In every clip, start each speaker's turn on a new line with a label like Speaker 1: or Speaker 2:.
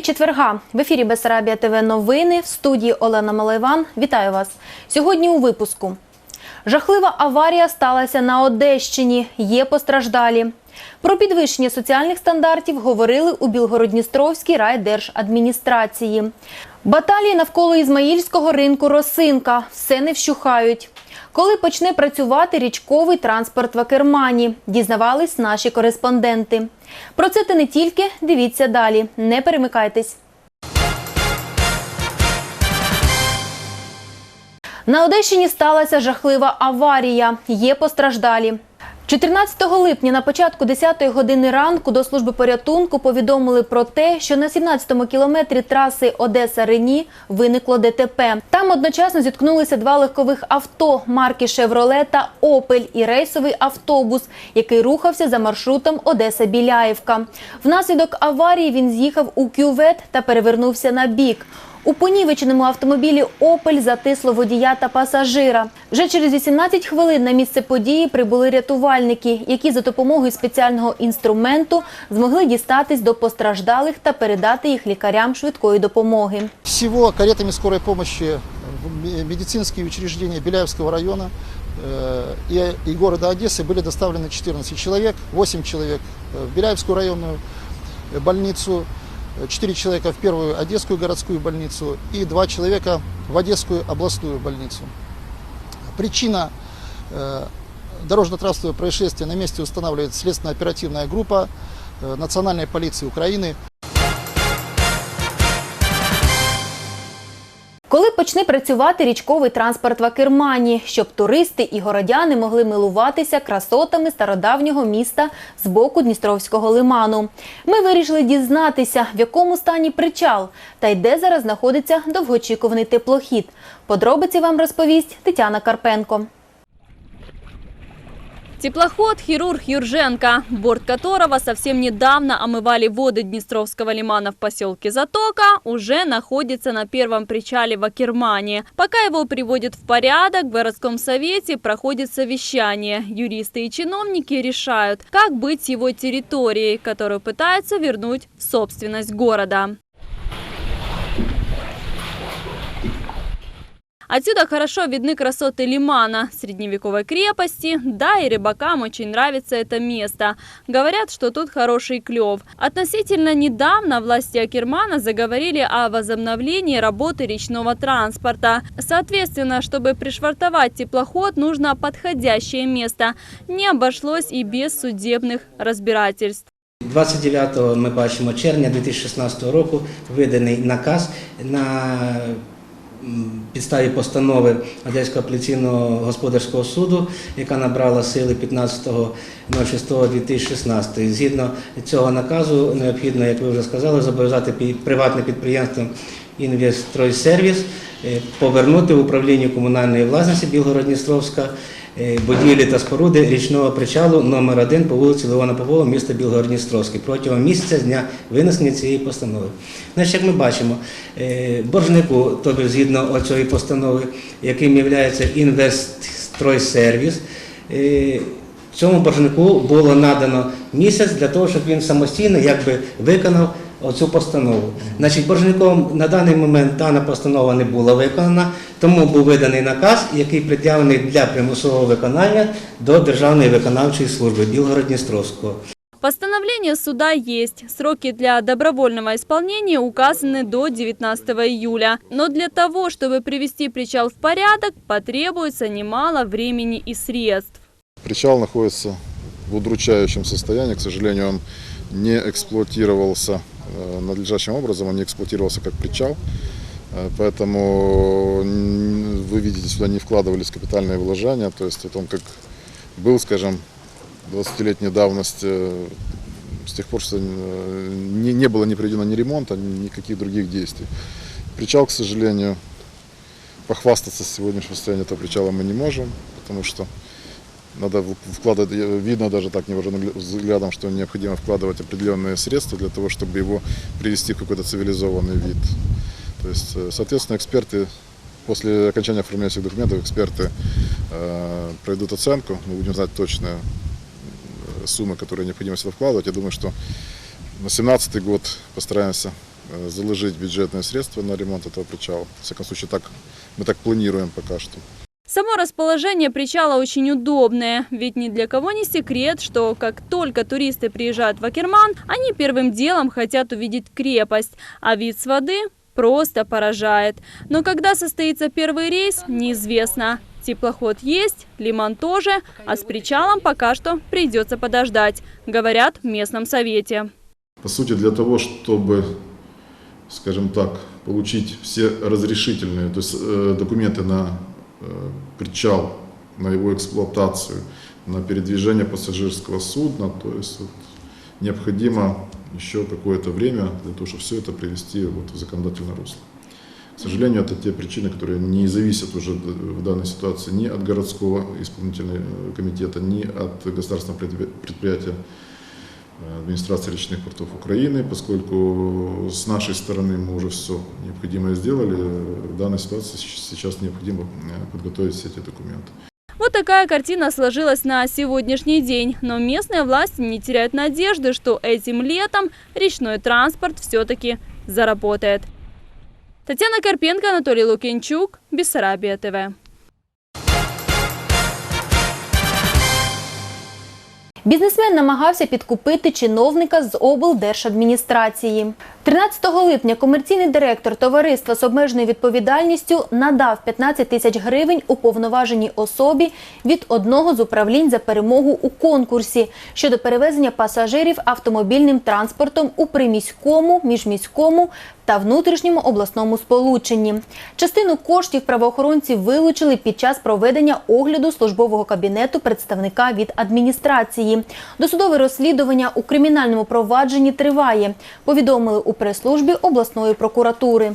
Speaker 1: Четверга в ефірі Бесарабія ТВ новини в студії Олена Малайван. Вітаю вас сьогодні. У випуску жахлива аварія сталася на Одещині. Є постраждалі. Про підвищення соціальних стандартів говорили у Білгородністровській райдержадміністрації. Баталії навколо Ізмаїльського ринку Росинка все не вщухають. Коли почне працювати річковий транспорт в Акермані, дізнавались наші кореспонденти. Про це та не тільки дивіться далі. Не перемикайтесь. На Одещині сталася жахлива аварія. Є постраждалі. 14 липня на початку 10-ї години ранку до служби порятунку повідомили про те, що на 17-му кілометрі траси Одеса-Рені виникло ДТП. Там одночасно зіткнулися два легкових авто марки «Шевроле» та «Опель» і рейсовий автобус, який рухався за маршрутом Одеса-Біляєвка. Внаслідок аварії він з'їхав у кювет та перевернувся на бік. У понівеченому автомобілі «Опель» затисло водія та пасажира. Вже через 18 хвилин на місце події прибули рятувальники, які за допомогою спеціального інструменту змогли дістатись до постраждалих та передати їх лікарям швидкої допомоги.
Speaker 2: Всего каретами скорой помощи в ме- медицинские учреждения Беляевского района э, и, и города Одессы были доставлены 14 человек, 8 человек э, в Беляевскую районную э, больницу, 4 человека в первую Одесскую городскую больницу и 2 человека в Одесскую областную больницу. Причина э, дорожно-транспортного происшествия на месте устанавливает следственно-оперативная группа э, Национальной полиции Украины.
Speaker 1: Почне працювати річковий транспорт в Акермані, щоб туристи і городяни могли милуватися красотами стародавнього міста з боку Дністровського лиману. Ми вирішили дізнатися, в якому стані причал та й де зараз знаходиться довгоочікуваний теплохід. Подробиці вам розповість Тетяна Карпенко.
Speaker 3: Теплоход «Хирург Юрженко», борт которого совсем недавно омывали воды Днестровского лимана в поселке Затока, уже находится на первом причале в Акермане. Пока его приводят в порядок, в городском совете проходит совещание. Юристы и чиновники решают, как быть его территорией, которую пытаются вернуть в собственность города. Отсюда хорошо видны красоты лимана, средневековой крепости, да и рыбакам очень нравится это место. Говорят, что тут хороший клев. Относительно недавно власти Акермана заговорили о возобновлении работы речного транспорта. Соответственно, чтобы пришвартовать теплоход, нужно подходящее место. Не обошлось и без судебных разбирательств.
Speaker 4: 29 ми бачимо червня 2016 року виданий наказ на підставі постанови Одеського апеляційного господарського суду, яка набрала сили 15.06.2016. Згідно цього наказу необхідно, як ви вже сказали, зобов'язати приватне підприємство «Інвестройсервіс» е, повернути в управління комунальної власності Білгород-Дністровська е, будівлі та споруди річного причалу номер 1 по вулиці Леона Попова, міста Білгород-Дністровський протягом місяця з дня винесення цієї постанови. Значить, як ми бачимо, е, боржнику, тобто згідно цієї постанови, яким є інвестстройсервіс, е, цьому боржнику було надано місяць для того, щоб він самостійно якби виконав оцю постанову. Значить, боржником на даний момент дана постанова не була виконана, тому був виданий наказ, який пред'явлений для примусового виконання до Державної виконавчої служби Білгород-Дністровського.
Speaker 3: Постановление суда есть. Сроки для добровольного исполнения указаны до 19 июля. Но для того, чтобы привести причал в порядок, потребуется немало времени и средств.
Speaker 5: Причал находится в удручающем состоянии. К сожалению, он не эксплуатировался э, надлежащим образом, он не эксплуатировался как причал. Э, Поэтому вы видите, сюда не вкладывались капитальные вложения. То есть вот он как был, скажем, 20-летней давности, э, с тех пор что не, не было не проведено ни ремонта, ни никаких других действий. Причал, к сожалению, похвастаться с сегодняшнего состояния этого причала мы не можем, потому что надо вкладывать, видно даже так невооруженным гля- взглядом, что необходимо вкладывать определенные средства для того, чтобы его привести в какой-то цивилизованный вид. То есть, э, соответственно, эксперты после окончания оформления всех документов эксперты э, пройдут оценку, мы будем знать точную э, суммы, которые необходимо сюда вкладывать. Я думаю, что на 2017 год постараемся э, заложить бюджетные средства на ремонт этого причала. В всяком случае, так, мы так планируем пока что.
Speaker 3: Само расположение причала очень удобное, ведь ни для кого не секрет, что как только туристы приезжают в Акерман, они первым делом хотят увидеть крепость, а вид с воды просто поражает. Но когда состоится первый рейс, неизвестно. Теплоход есть, лиман тоже, а с причалом пока что придется подождать, говорят в местном совете.
Speaker 5: По сути, для того, чтобы, скажем так, получить все разрешительные, то есть э, документы на причал, на его эксплуатацию, на передвижение пассажирского судна, то есть вот, необходимо еще какое-то время для того, чтобы все это привести вот в законодательное русло. К сожалению, это те причины, которые не зависят уже в данной ситуации ни от городского исполнительного комитета, ни от государственного предпри- предприятия э, администрации речных портов Украины, поскольку с нашей стороны мы уже все необходимое сделали, в данной ситуации сейчас необходимо э, подготовить все эти документы.
Speaker 3: Вот такая картина сложилась на сегодняшний день. Но местные власти не теряют надежды, что этим летом речной транспорт все-таки заработает. Татьяна Карпенко, Анатолий Лукинчук, Бессарабия ТВ.
Speaker 1: Бізнесмен намагався підкупити чиновника з облдержадміністрації. 13 липня комерційний директор товариства з обмеженою відповідальністю надав 15 тисяч гривень уповноваженій особі від одного з управлінь за перемогу у конкурсі щодо перевезення пасажирів автомобільним транспортом у приміському, міжміському та внутрішньому обласному сполученні. Частину коштів правоохоронці вилучили під час проведення огляду службового кабінету представника від адміністрації. Досудове розслідування у кримінальному провадженні триває. Повідомили у прес-службі обласної прокуратури.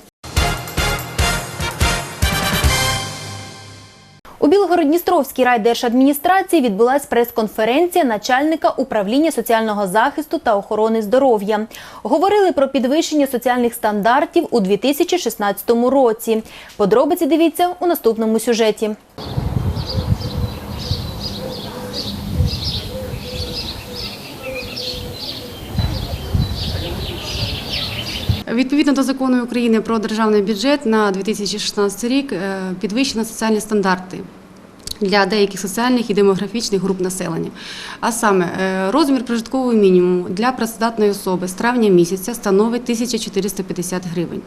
Speaker 1: У Білгород-Дністровській райдержадміністрації відбулась прес-конференція начальника управління соціального захисту та охорони здоров'я. Говорили про підвищення соціальних стандартів у 2016 році. Подробиці дивіться у наступному сюжеті.
Speaker 6: Відповідно до закону України про державний бюджет на 2016 рік е, підвищено соціальні стандарти. Для деяких соціальних і демографічних груп населення. А саме е, розмір прожиткового мінімуму для працездатної особи з травня місяця становить 1450 гривень.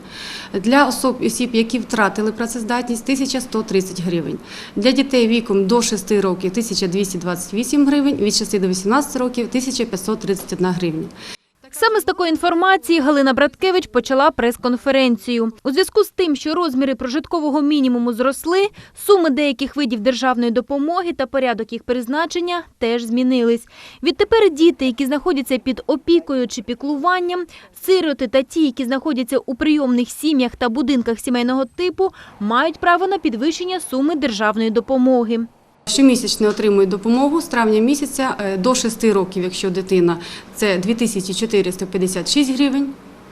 Speaker 6: Для особ, осіб, які втратили працездатність, 1130 гривень. Для дітей віком до 6 років 1228 гривень, від 6 до 18 років 1531 гривня.
Speaker 1: Саме з такої інформації Галина Браткевич почала прес-конференцію. У зв'язку з тим, що розміри прожиткового мінімуму зросли, суми деяких видів державної допомоги та порядок їх призначення теж змінились. Відтепер діти, які знаходяться під опікою чи піклуванням, сироти та ті, які знаходяться у прийомних сім'ях та будинках сімейного типу, мають право на підвищення суми державної допомоги.
Speaker 6: Щомісячно отримують допомогу з травня місяця е, до 6 років, якщо дитина це 2456 гривень.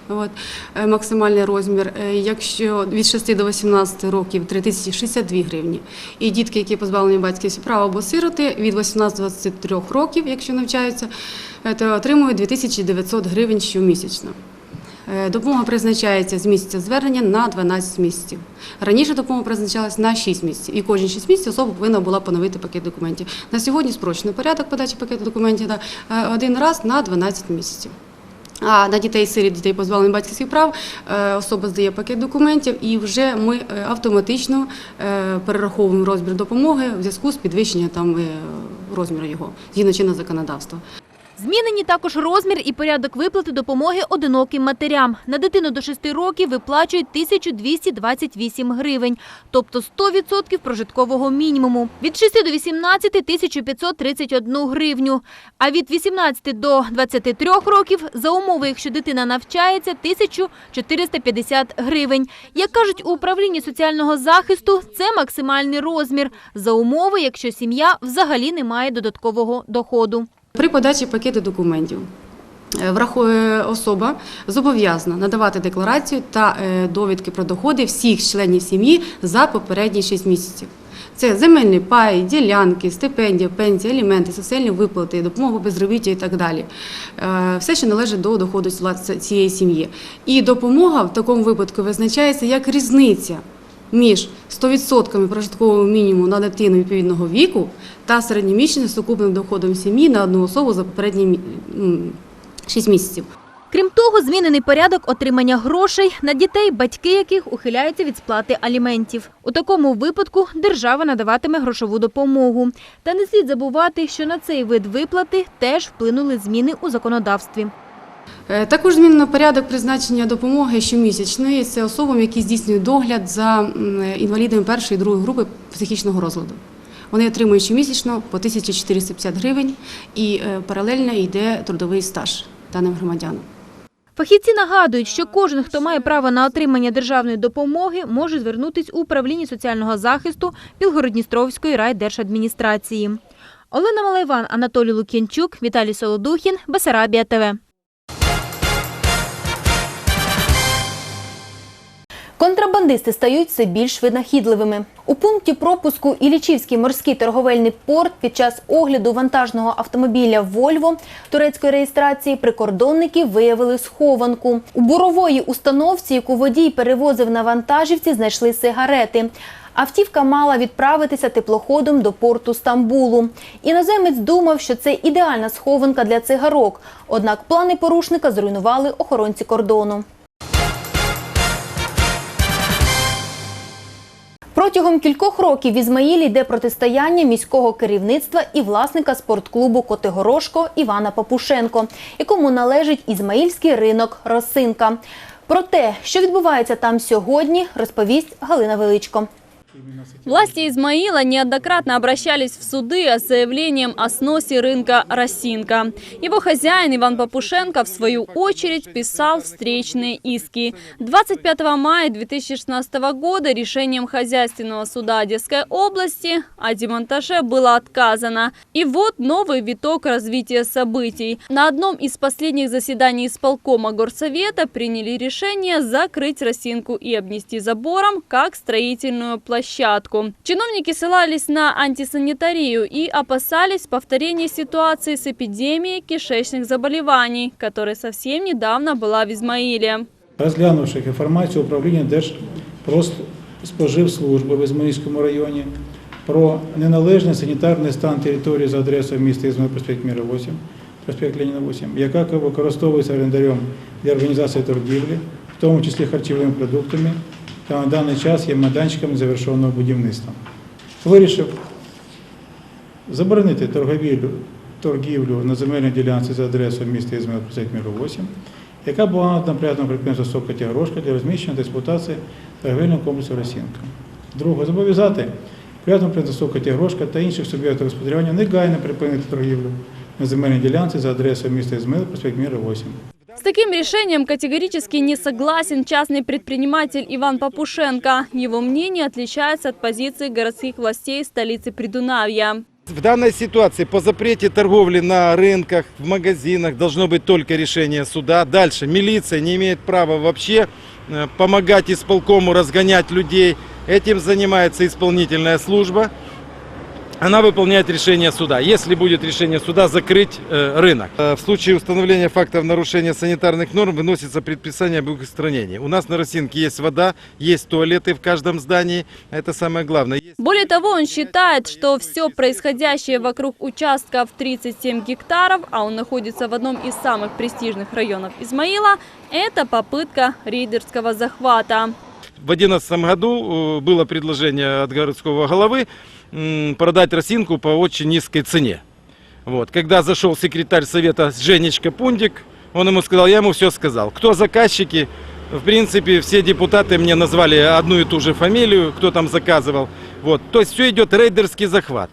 Speaker 6: От, е, максимальний розмір. Е, Якщо від 6 до 18 років 3062 гривні. І дітки, які позбавлені батьківського права або сироти від 18 до 23 років, якщо навчаються, то отримують 2900 гривень щомісячно. Е, Допомога призначається з місяця звернення на 12 місяців. Раніше допомога призначалась на 6 місяців, і кожні 6 місяців особа повинна була поновити пакет документів. На сьогодні спрощений порядок подачі пакету документів е, один раз на 12 місяців. А на дітей сиріт, дітей позбавлених батьківських прав е, особа здає пакет документів, і вже ми автоматично перераховуємо розмір допомоги в зв'язку з підвищенням там розміру його згідно чинного законодавства.
Speaker 1: Змінені також розмір і порядок виплати допомоги одиноким матерям. На дитину до 6 років виплачують 1228 гривень, тобто 100% прожиткового мінімуму. Від 6 до 18 – 1531 гривню, а від 18 до 23 років за умови, якщо дитина навчається, 1450 гривень. Як кажуть у управлінні соціального захисту, це максимальний розмір за умови, якщо сім'я взагалі не має додаткового доходу.
Speaker 6: При подачі пакету документів Е, особа зобов'язана надавати декларацію та е, довідки про доходи всіх членів сім'ї за попередні 6 місяців. Це земельний пай, ділянки, стипендія, пенсія, аліменти, соціальні виплати, допомога безробіття і так далі. Е, Все, що належить до доходу цієї сім'ї. І допомога в такому випадку визначається як різниця між 100% прожиткового мінімуму на дитину відповідного віку та середньомісячним сукупним доходом сім'ї на одну особу за попередні 6 місяців.
Speaker 1: Крім того, змінений порядок отримання грошей на дітей, батьки яких ухиляються від сплати аліментів. У такому випадку держава надаватиме грошову допомогу. Та не слід забувати, що на цей вид виплати теж вплинули зміни у законодавстві.
Speaker 6: Е, Також змінено порядок призначення допомоги щомісячної. Це особам, які здійснюють догляд за інвалідами першої і другої групи психічного розладу. Вони отримують щомісячно по 1450 гривень і е, паралельно йде трудовий стаж даним громадянам.
Speaker 1: Фахівці нагадують, що кожен, хто має право на отримання державної допомоги, може звернутись у управління соціального захисту Білгородністровської райдержадміністрації. Олена Малайван, Анатолій Лук'янчук, Віталій Солодухін, Бесарабія ТВ. Контрабандисти стають все більш винахідливими. У пункті пропуску Ілічівський морський торговельний порт під час огляду вантажного автомобіля «Вольво» турецької реєстрації прикордонники виявили схованку. У бурової установці, яку водій перевозив на вантажівці, знайшли сигарети. Автівка мала відправитися теплоходом до порту Стамбулу. Іноземець думав, що це ідеальна схованка для цигарок. Однак плани порушника зруйнували охоронці кордону. Протягом кількох років в Ізмаїлі йде протистояння міського керівництва і власника спортклубу Котигорошко Івана Папушенко, якому належить ізмаїльський ринок Росинка. Про те, що відбувається там сьогодні, розповість Галина Величко.
Speaker 3: Власти Измаила неоднократно обращались в суды с заявлением о сносе рынка «Росинка». Его хозяин Иван Попушенко, в свою очередь, писал встречные иски. 25 мая 2016 года решением хозяйственного суда Одесской области о демонтаже было отказано. И вот новый виток развития событий. На одном из последних заседаний исполкома Горсовета приняли решение закрыть «Росинку» и обнести забором как строительную площадку Чиновники ссылались на антисанитарию и опасались повторения ситуации с эпидемией кишечных заболеваний, которая совсем недавно была в Измаиле.
Speaker 7: Розглянувши інформацію управління Держпродспоживслужби в Ізмаїльському районі про неналежний санітарний стан території за адресою міста Ізмаїл, проспект Міра 8, проспект Леніна 8, яка використовується орендарем для організації торгівлі, в тому числі харчовими продуктами, та на даний час є майданчиком завершеного будівництва. Вирішив заборонити торговлю, торгівлю на земельній ділянці за адресою міста Ізмаїл, проспект Міра 8, яка була надана приятного підприємства «Сок Котягрошка» для розміщення та експлуатації торговельного комплексу «Росінка». Друге, зобов'язати приятного підприємства «Сок Котягрошка» та інших суб'єктів господарювання негайно припинити торгівлю на земельній ділянці за адресою міста Ізмаїл, проспект Міра 8.
Speaker 3: С таким решением категорически не согласен частный предприниматель Иван Попушенко. Его мнение отличается от позиции городских властей столицы Придунавья.
Speaker 8: В данной ситуации по запрете торговли на рынках, в магазинах должно быть только решение суда. Дальше милиция не имеет права вообще э, помогать исполкому разгонять людей. Этим занимается исполнительная служба. Она выполняет решение суда. Если будет решение суда закрыть э, рынок. Э, В случае установления фактов нарушения санитарных норм выносится предписание об их устранении. У нас на Росинке есть вода, есть туалеты в каждом здании. Это самое главное. Есть
Speaker 3: Более того, он считает, что все происходящее вокруг участка в 37 гектаров, а он находится в одном из самых престижных районов Измаила, это попытка рейдерского захвата.
Speaker 8: В 2011 году э, было предложение от городского головы продать росинку по очень низкой цене. Вот. Когда зашел секретарь совета Женечка Пундик, он ему сказал, я ему все сказал. Кто заказчики, в принципе, все депутаты мне назвали одну и ту же фамилию, кто там заказывал. Вот. То есть все идет рейдерский захват.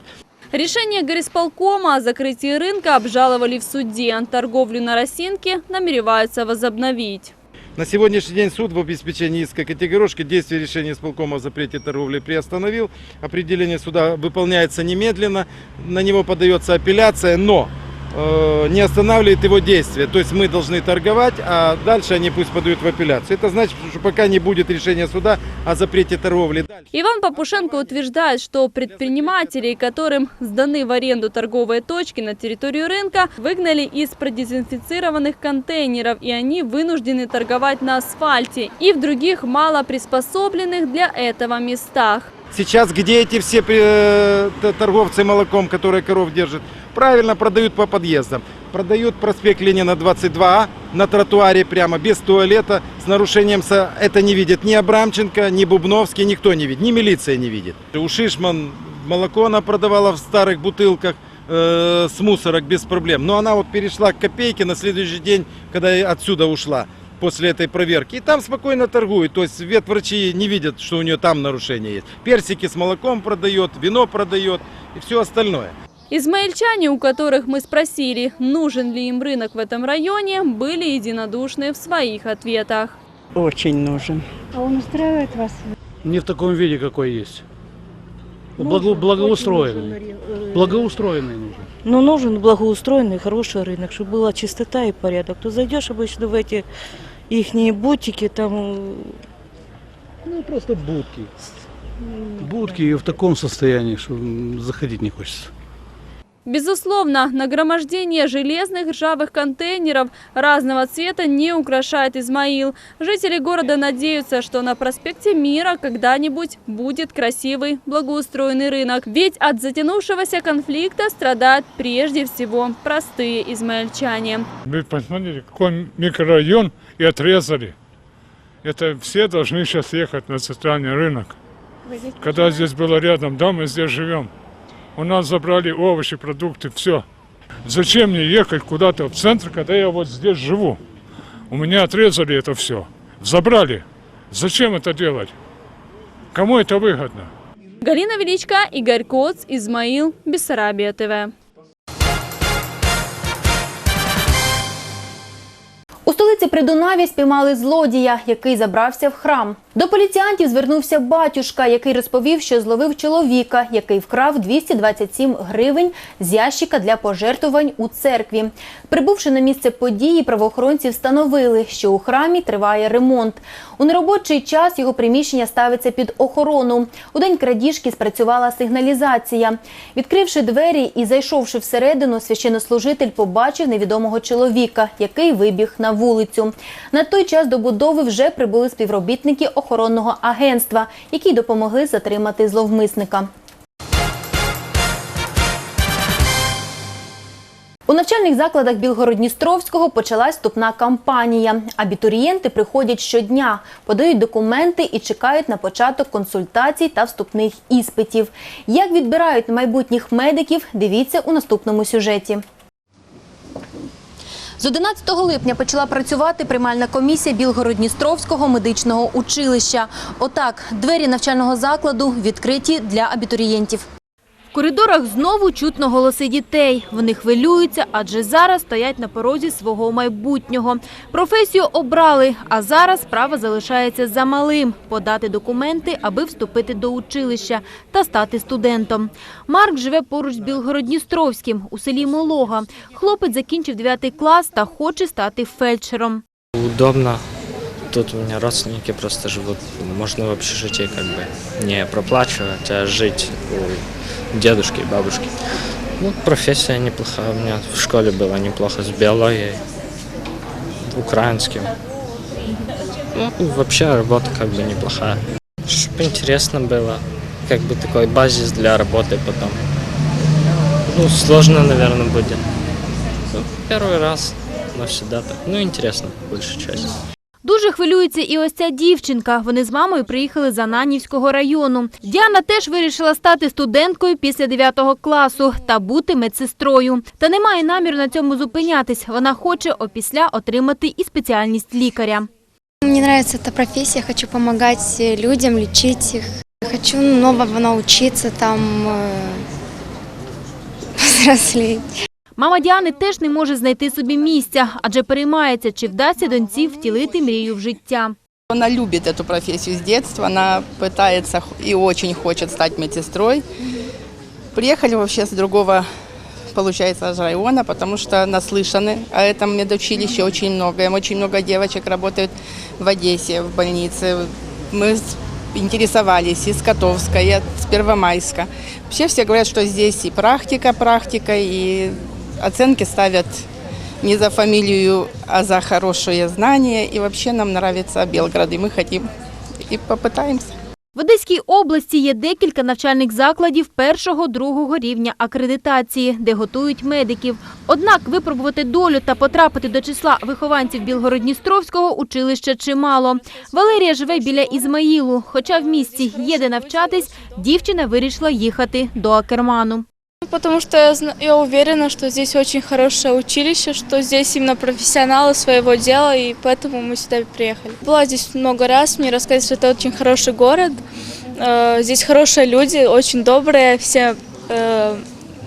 Speaker 3: Решение горисполкома о закрытии рынка обжаловали в суде. Торговлю на Росинке намереваются возобновить.
Speaker 8: На сегодняшний день суд в обеспечении иска категорошки действие решения исполкома о запрете торговли приостановил. Определение суда выполняется немедленно, на него подается апелляция, но не останавливает его действия. То есть мы должны торговать, а дальше они пусть подают в апелляцию. Это значит, что пока не будет решения суда о запрете торговли.
Speaker 3: Иван Попушенко утверждает, что предпринимателей, которым сданы в аренду торговые точки на территорию рынка, выгнали из продезинфицированных контейнеров, и они вынуждены торговать на асфальте и в других мало приспособленных для этого местах.
Speaker 8: Сейчас где эти все э, торговцы молоком, которые коров держат? Правильно продают по подъездам. Продают проспект Ленина 22 на тротуаре прямо, без туалета, с нарушением... со- Это не видит ни Абрамченко, ни Бубновский, никто не видит, ни милиция не видит. У Шишман молоко она продавала в старых бутылках э, с мусорок без проблем. Но она вот перешла к копейке на следующий день, когда отсюда ушла после этой проверки. И там спокойно торгует. То есть ветврачи не видят, что у нее там нарушения есть. Персики с молоком продает, вино продает и все остальное.
Speaker 3: Измаильчане, у которых мы спросили, нужен ли им рынок в этом районе, были единодушны в своих ответах.
Speaker 9: Очень нужен.
Speaker 10: А он устраивает вас?
Speaker 7: Не в таком виде, какой есть.
Speaker 10: Нужен,
Speaker 7: благоустроенный.
Speaker 10: э,
Speaker 7: Благоустроенный нужен.
Speaker 9: Но нужен благоустроенный, хороший рынок, чтобы была чистота и порядок. То зайдешь обычно в эти их бутики, там
Speaker 7: Ну, просто будки. Будки в таком состоянии, что заходить не хочется.
Speaker 3: Безусловно, нагромождение железных ржавых контейнеров разного цвета не украшает Измаил. Жители города надеются, что на проспекте Мира когда-нибудь будет красивый, благоустроенный рынок. Ведь от затянувшегося конфликта страдают прежде всего простые измаильчане.
Speaker 11: Вы посмотрите, какой микрорайон и отрезали. Это все должны сейчас ехать на центральный рынок. Когда здесь было рядом, да, мы здесь живем. У нас забрали овощи, продукты, все. Зачем мне ехать куда-то в центр, когда я вот здесь живу? У меня отрезали это все. Забрали. Зачем это делать? Кому это выгодно?
Speaker 3: Галина Величко, Игорь Коц, Измаил, Бессарабия ТВ.
Speaker 1: У столиці Придунаві спіймали злодія, який забрався в храм. До поліціянтів звернувся батюшка, який розповів, що зловив чоловіка, який вкрав 227 гривень з ящика для пожертвувань у церкві. Прибувши на місце події, правоохоронці встановили, що у храмі триває ремонт. У неробочий час його приміщення ставиться під охорону. У день крадіжки спрацювала сигналізація. Відкривши двері і зайшовши всередину, священнослужитель побачив невідомого чоловіка, який вибіг на вулицю. На той час до будови вже прибули співробітники охоронного агентства, які допомогли затримати зловмисника. У навчальних закладах Білгород-Дністровського почалась вступна кампанія. Абітурієнти приходять щодня, подають документи і чекають на початок консультацій та вступних іспитів. Як відбирають майбутніх медиків, дивіться у наступному сюжеті. З 11 липня почала працювати приймальна комісія Білгород-Дністровського медичного училища. Отак, двері навчального закладу відкриті для абітурієнтів. В коридорах знову чутно голоси дітей. Вони хвилюються, адже зараз стоять на порозі свого майбутнього. Професію обрали, а зараз справа залишається за малим – подати документи, аби вступити до училища та стати студентом. Марк живе поруч з Білгород-Дністровським у селі Молога. Хлопець закінчив 9 клас та хоче стати фельдшером.
Speaker 12: Удобно. Тут у меня родственники просто живут. Можно в общежитии как бы не проплачивать, а жить у дедушки и бабушки. Ну, профессия неплохая. У меня в школе было неплохо с биологией, украинским. Ну, вообще работа как бы неплохая. Чтобы интересно было, как бы такой базис для работы потом. Ну, сложно, наверное, будет. Ну, первый раз, но всегда так. Ну, интересно, большая часть.
Speaker 1: Дуже хвилюється і ось ця дівчинка. Вони з мамою приїхали з Ананівського району. Діана теж вирішила стати студенткою після 9 класу та бути медсестрою. Та не має наміру на цьому зупинятись. Вона хоче опісля отримати і спеціальність лікаря.
Speaker 10: Мне нравится эта профессия, хочу помогать людям, лечить их. Хочу нового научиться, там, э, повзрослеть.
Speaker 1: Мама Діани теж не може знайти собі місця, адже переймається, чи вдасться доньці втілити мрію в життя.
Speaker 13: Она любит эту профессию с детства, она пытается х- и очень хочет стать медсестрой. Приехали вообще с другого получается, аж района, потому что наслышаны о этом медучилище очень много. Очень много девочек работают в Одессе, в больнице. Мы с- интересовались из Котовска, и от- с Первомайска. Вообще все говорят, что здесь и практика, практика, и оценки ставят не за фамилию, а за хорошее знание. И вообще нам нравится Белград, и мы хотим и попытаемся.
Speaker 14: В Одеській області є декілька навчальних закладів першого-другого рівня акредитації, де готують медиків. Однак випробувати долю та потрапити до числа вихованців Білгород-Дністровського училища чимало. Валерія живе біля Ізмаїлу. Хоча в місті є де навчатись, дівчина вирішила їхати до Акерману
Speaker 15: Потому что я, зна- я уверена, что здесь очень хорошее училище, что здесь именно профессионалы своего дела, и поэтому мы сюда приехали. Была здесь много раз, мне рассказывали, что это очень хороший город, э, здесь хорошие люди, очень добрые, все э,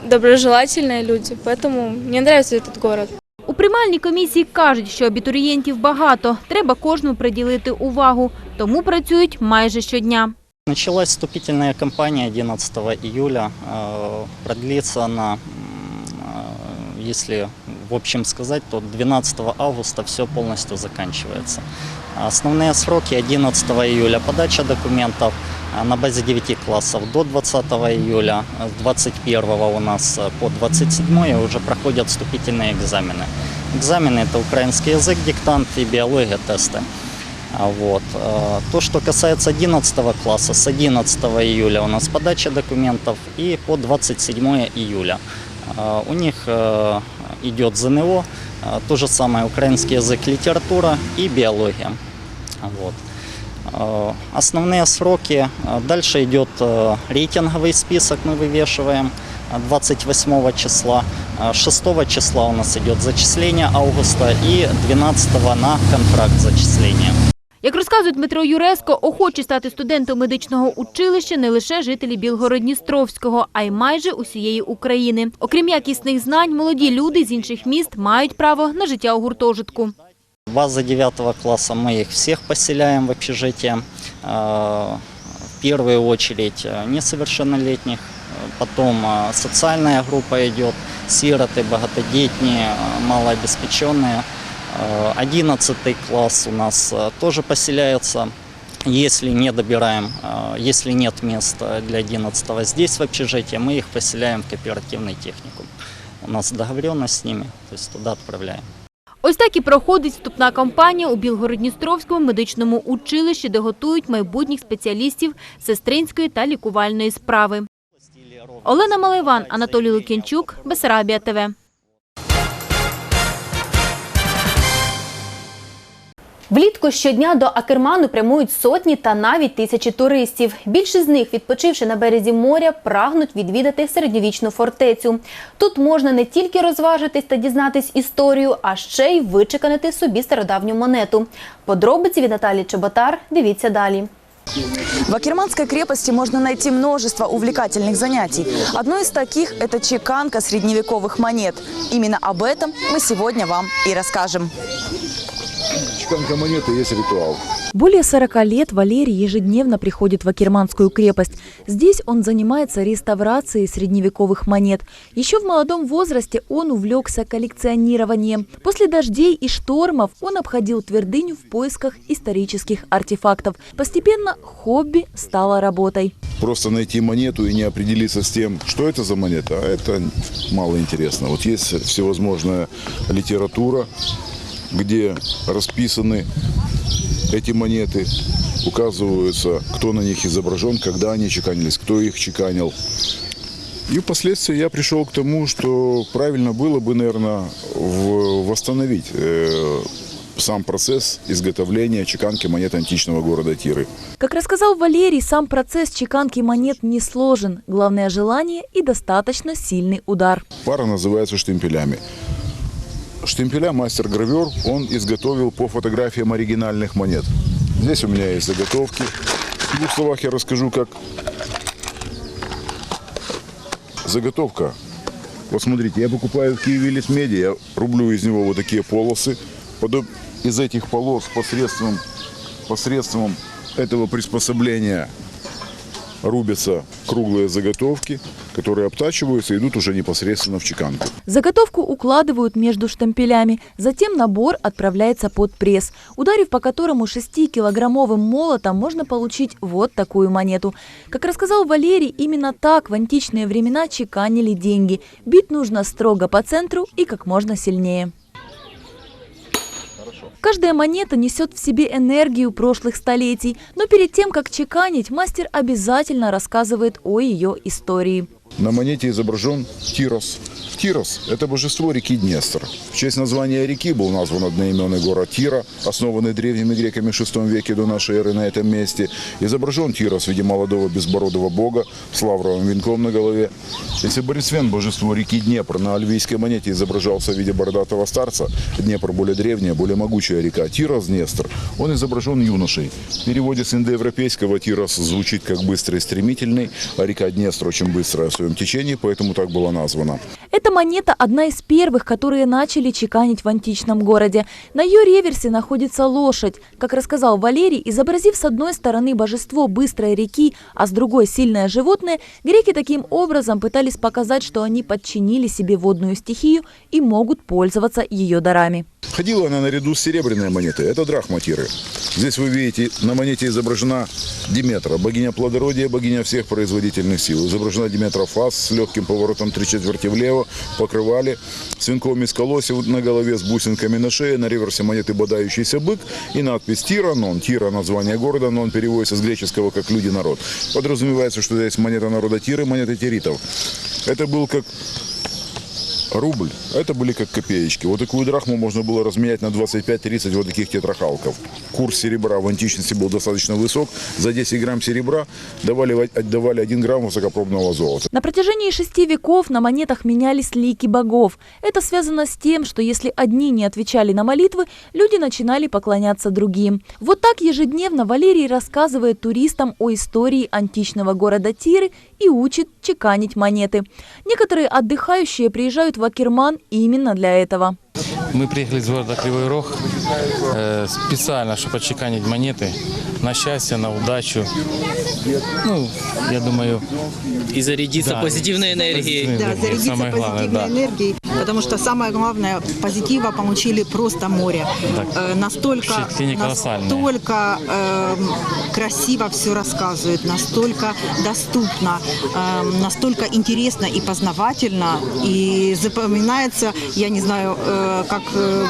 Speaker 15: доброжелательные люди, поэтому мне нравится этот город.
Speaker 14: У приймальній комісії кажуть, що абітурієнтів багато, треба кожному приділити увагу, тому працюють майже щодня.
Speaker 16: Началась вступительная кампания 11 июля. Э, Продлится она, э, если в общем сказать, то 12 августа все полностью заканчивается. Основные сроки 11 июля подача документов э, на базе 9 классов до 20 июля, с 21 у нас по 27 уже проходят вступительные экзамены. Экзамены это украинский язык, диктант и биология тесты. А Вот. э, То, что касается 11 класса, с 11 июля у нас подача документов и по 27 июля. Э, У них э, идет ЗНО, то же самое украинский язык, литература и биология. Вот. Основные сроки. Дальше идет рейтинговый список, мы вывешиваем э, 28 числа. Э, 6 числа у нас идет зачисление августа и 12 на контракт зачисления.
Speaker 14: Як розказує Дмитро Юреско, охочі стати студентом медичного училища не лише жителі Білгород-Дністровського, а й майже усієї України. Окрім якісних знань, молоді люди з інших міст мають право на життя у гуртожитку.
Speaker 16: База 9 класса мы их всех поселяем в общежитие. Э, В первую очередь э, несовершеннолетних, э, потом э, социальная группа идет, сироты, богатодетные, э, малообеспеченные. Э, 11 класс у нас э, тоже поселяется. Если не добираем, э, если нет места для 11 здесь в общежитии, мы их поселяем в кооперативный техникум. У нас договоренность с ними, то есть туда отправляем.
Speaker 14: Ось так і проходить вступна кампанія у Білгород-Дністровському медичному училищі, де готують майбутніх спеціалістів сестринської та лікувальної справи. Олена Маливан, Анатолій Лукінчук, Бесарабія ТВ. Влітку щодня до Акерману прямують сотні та навіть тисячі туристів. Більшість з них, відпочивши на березі моря, прагнуть відвідати середньовічну фортецю. Тут можна не тільки розважитись та дізнатись історію, а ще й вичеканити собі стародавню монету. Подробиці від Наталі Чеботар. Дивіться далі.
Speaker 17: В Акерманской крепости можно найти множество увлекательных занятий. Одно из таких – это чеканка средневековых монет. Именно об этом мы сегодня вам и расскажем.
Speaker 18: Чеканка монеты есть ритуал.
Speaker 19: Более 40 лет Валерий ежедневно приходит в Акерманскую крепость. Здесь он занимается реставрацией средневековых монет. Еще в молодом возрасте он увлекся коллекционированием. После дождей и штормов он обходил твердыню в поисках исторических артефактов. Постепенно хобби стало работой.
Speaker 18: Просто найти монету и не определиться с тем, что это за монета, а это мало интересно. Вот есть всевозможная литература, где расписаны эти монеты, указываются, кто на них изображен, когда они чеканились, кто их чеканил. И впоследствии я пришел к тому, что правильно было бы, наверное, восстановить э, сам процесс изготовления чеканки монет античного города Тиры.
Speaker 19: Как рассказал Валерий, сам процесс чеканки монет не сложен. Главное – желание и достаточно сильный удар.
Speaker 18: Пара называется штемпелями. Штемпеля мастер-гравер он изготовил по фотографиям оригинальных монет. Здесь у меня есть заготовки. В двух словах я расскажу, как заготовка. Вот смотрите, я покупаю в Киеве меди, я рублю из него вот такие полосы. Потом из этих полос посредством, посредством этого приспособления рубятся круглые заготовки, которые обтачиваются и идут уже непосредственно в чеканку.
Speaker 19: Заготовку укладывают между штампелями, затем набор отправляется под пресс, ударив по которому 6-килограммовым молотом можно получить вот такую монету. Как рассказал Валерий, именно так в античные времена чеканили деньги. Бить нужно строго по центру и как можно сильнее. Каждая монета несет в себе энергию прошлых столетий, но перед тем, как чеканить, мастер обязательно рассказывает о ее истории.
Speaker 18: На монете изображен Тирос. Тирос – это божество реки Днестр. В честь названия реки был назван одноименный город Тира, основанный древними греками в VI веке до нашей эры на этом месте. Изображен Тирос в виде молодого безбородого бога с лавровым венком на голове. Если Борисвен – божество реки Днепр, на альвийской монете изображался в виде бородатого старца. Днепр – более древняя, более могучая река. Тирос – Днестр. Он изображен юношей. В переводе с индоевропейского Тирос звучит как быстрый и стремительный, а река Днестр очень быстрая в своем течении, поэтому так была названа.
Speaker 19: Эта монета одна из первых, которые начали чеканить в античном городе. На ее реверсе находится лошадь. Как рассказал Валерий, изобразив с одной стороны божество быстрой реки, а с другой сильное животное, греки таким образом пытались показать, что они подчинили себе водную стихию и могут пользоваться ее дарами.
Speaker 18: Ходила она наряду с серебряной монетой. Это драхма Тиры. Здесь вы видите, на монете изображена Диметра, богиня плодородия, богиня всех производительных сил. Изображена Диметра фас с легким поворотом три четверти влево, покрывали с венком из на голове с бусинками на шее, на реверсе монеты бодающийся бык и надпись Тира, Нон. Тира – название города, Нон переводится с греческого как «люди, народ». Подразумевается, что здесь монета народа Тиры, монета тиритов. Это был как рубль, это были как копеечки. Вот такую драхму можно было разменять на 25-30 вот таких тетрахалков. Курс серебра в античности был достаточно высок. За 10 грамм серебра давали, отдавали 1 грамм высокопробного золота.
Speaker 19: На протяжении шести веков на монетах менялись лики богов. Это связано с тем, что если одни не отвечали на молитвы, люди начинали поклоняться другим. Вот так ежедневно Валерий рассказывает туристам о истории античного города Тиры и учит чеканить монеты. Некоторые отдыхающие приезжают в Акерман именно для этого.
Speaker 20: Мы приехали из города Кривой Рог э, специально, чтобы отчеканить монеты на счастье, на удачу. Ну, я думаю...
Speaker 21: И зарядиться
Speaker 20: Да.
Speaker 21: позитивной энергией.
Speaker 20: Да, зарядиться
Speaker 21: Самое главное,
Speaker 20: позитивной
Speaker 21: да.
Speaker 22: энергией, потому что самое главное, позитива получили просто море.
Speaker 20: Так,
Speaker 22: Э, настолько, настолько эм, красиво все рассказывают, настолько доступно, эм, настолько интересно и познавательно, и запоминается, я не знаю, э, как э,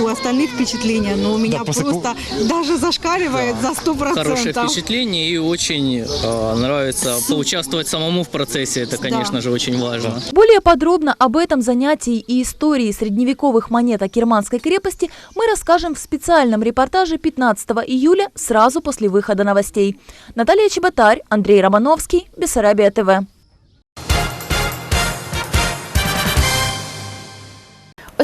Speaker 22: у остальных впечатления, но у меня
Speaker 21: после
Speaker 22: просто даже зашкаливает за сто
Speaker 21: Хорошее
Speaker 22: процентов.
Speaker 21: впечатление и очень э, нравится поучаствовать самому в процессе. Это, конечно же, очень важно.
Speaker 19: Более подробно об этом занятии и истории средневековых монет Акерманской крепости мы расскажем в специальном репортаже 15 июля сразу после выхода новостей. Наталья Чеботарь, Андрей Романовский, Бессарабия ТВ.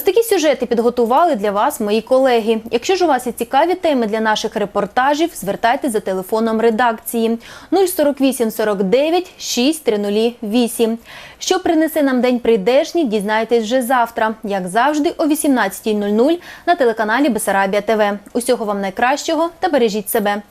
Speaker 1: Такі сюжети підготували для вас мої колеги. Якщо ж у вас є цікаві теми для наших репортажів, звертайтеся за телефоном редакції 048 49 6308. Що принесе нам день прийдешній, дізнайтесь вже завтра, як завжди, о 18.00 на телеканалі Бесарабія ТВ. Усього вам найкращого та бережіть себе.